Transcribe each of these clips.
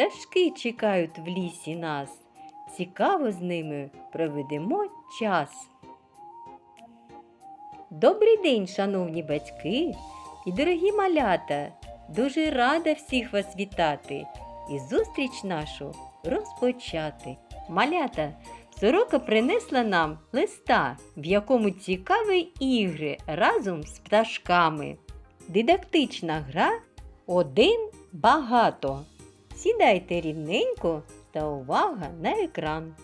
пташки чекають в лісі нас. Цікаво з ними проведемо час. Добрий день, шановні батьки і дорогі малята! Дуже рада всіх вас вітати і зустріч нашу розпочати. Малята, сорока принесла нам листа, в якому цікаві ігри разом з пташками. Дидактична гра один багато. Сідайте рівненько та увага на екран.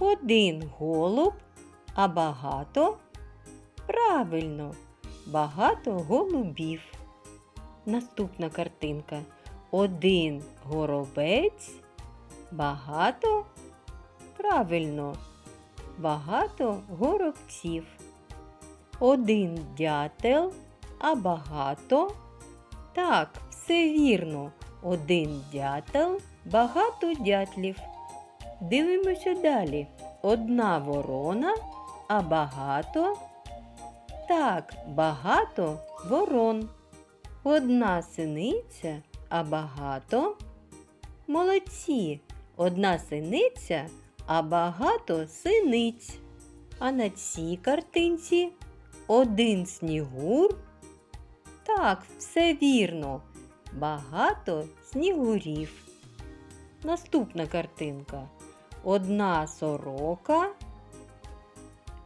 Один голуб, а багато. Правильно, багато голубів. Наступна картинка. Один горобець, багато. Правильно, багато горобців. Один дятел, а багато. Так, все вірно. Один дятел, багато дятлів. Дивимося далі. Одна ворона, а багато. Так, багато ворон. Одна синиця, а багато. Молодці. Одна синиця, а багато синиць. А на цій картинці один снігур. Так, все вірно. Багато снігурів. Наступна картинка. Одна сорока.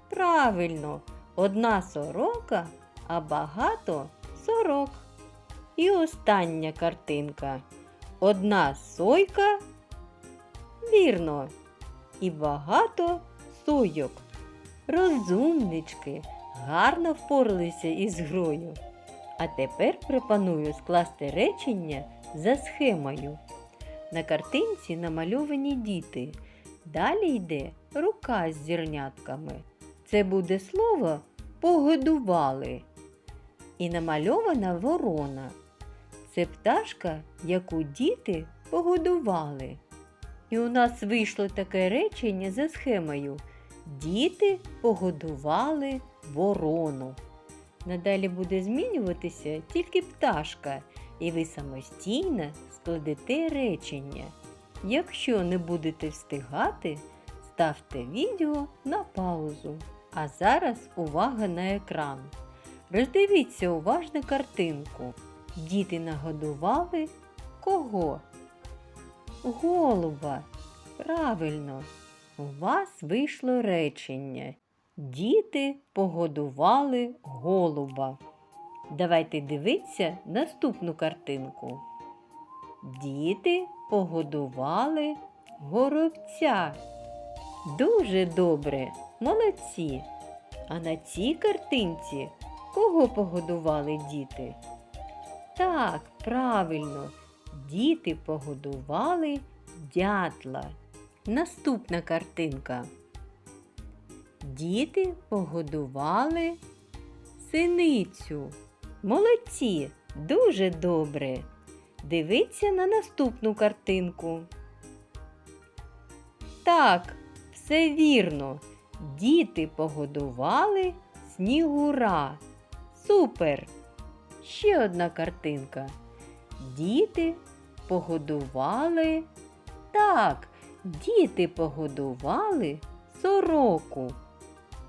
Правильно, одна сорока, а багато сорок. І остання картинка. Одна сойка. Вірно. І багато сойок. Розумнички, гарно впоралися із грою. А тепер пропоную скласти речення за схемою. На картинці намальовані діти. Далі йде рука з зірнятками. Це буде слово погодували. І намальована ворона. Це пташка, яку діти погодували. І у нас вийшло таке речення за схемою. Діти погодували ворону. Надалі буде змінюватися тільки пташка, і ви самостійно складете речення. Якщо не будете встигати, ставте відео на паузу. А зараз увага на екран. Роздивіться уважно картинку. Діти нагодували кого? Голуба. Правильно, у вас вийшло речення. Діти погодували голуба. Давайте дивитися наступну картинку. Діти погодували горобця. Дуже добре, молодці. А на цій картинці кого погодували діти? Так, правильно, діти погодували дятла. Наступна картинка. Діти погодували синицю. Молодці, дуже добре. Дивіться на наступну картинку. Так, все вірно. Діти погодували снігура. Супер! Ще одна картинка. Діти погодували. Так, діти погодували сороку.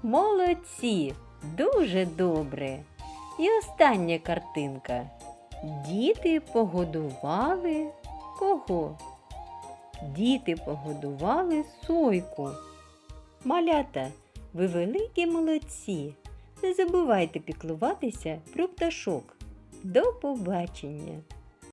Молодці, дуже добре. І остання картинка. Діти погодували кого? Діти погодували сойку. Малята, ви великі молодці. Не забувайте піклуватися про пташок. До побачення!